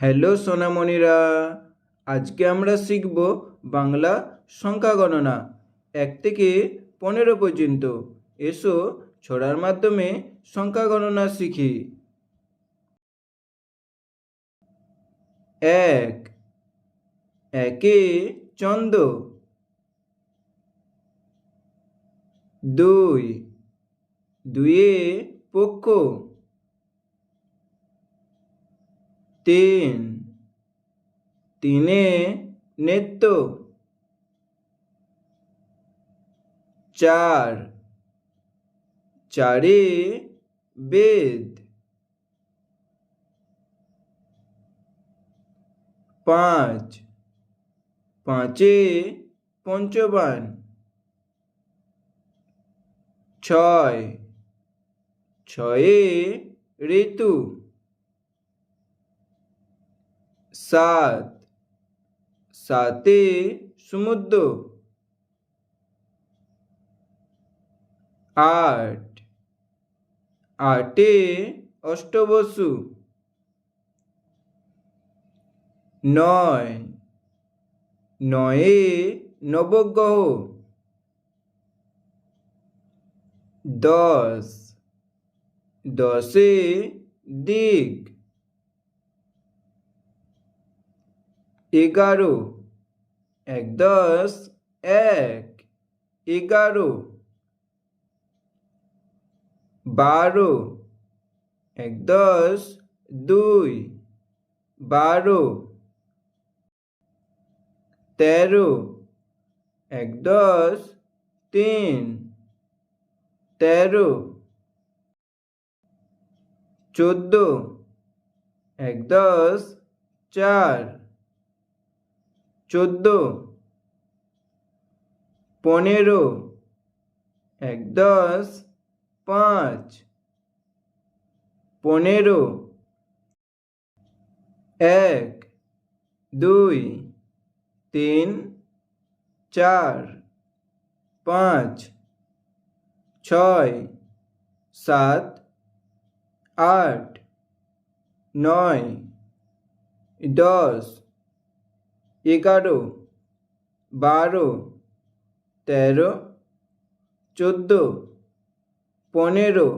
Hello সোনামণিরা, আজকে আমরা শিখব বাংলা সংখ্যা গণনা। এক থেকে পনেরো পর্যন্ত। এসো ছড়ার মাধ্যমে সংখ্যা গণনা শিখি। এক, একে চন্দ। দুই দুয়ে পক্ষ। তিন। তিনে নেত্য। চার। চারে বেদ। পাঁচ। পাঁচে পঞ্চবান। ছয়। ছয়ে ঋতু। সাত। সাতে সমুদ্র। আট। আটে অষ্টবসু। নয়। নয়ে নবগ্রহ। দশ। দশে দিক এগারো। এক, দশ। এক, এগারো। বারো। এক, দশ। দুই, বারো। তেরো। এক, দশ। তিন, তেরো। চোদ্দ। এক, দশ। চার। চোদ্দ, পনেরো, এক দশ, পাঁচ, পনেরো, এক, দুই, তিন, চার, পাঁচ, ছয়, সাত, আট, নয়, দশ এগারো বারো তেরো চোদ্দ পনেরো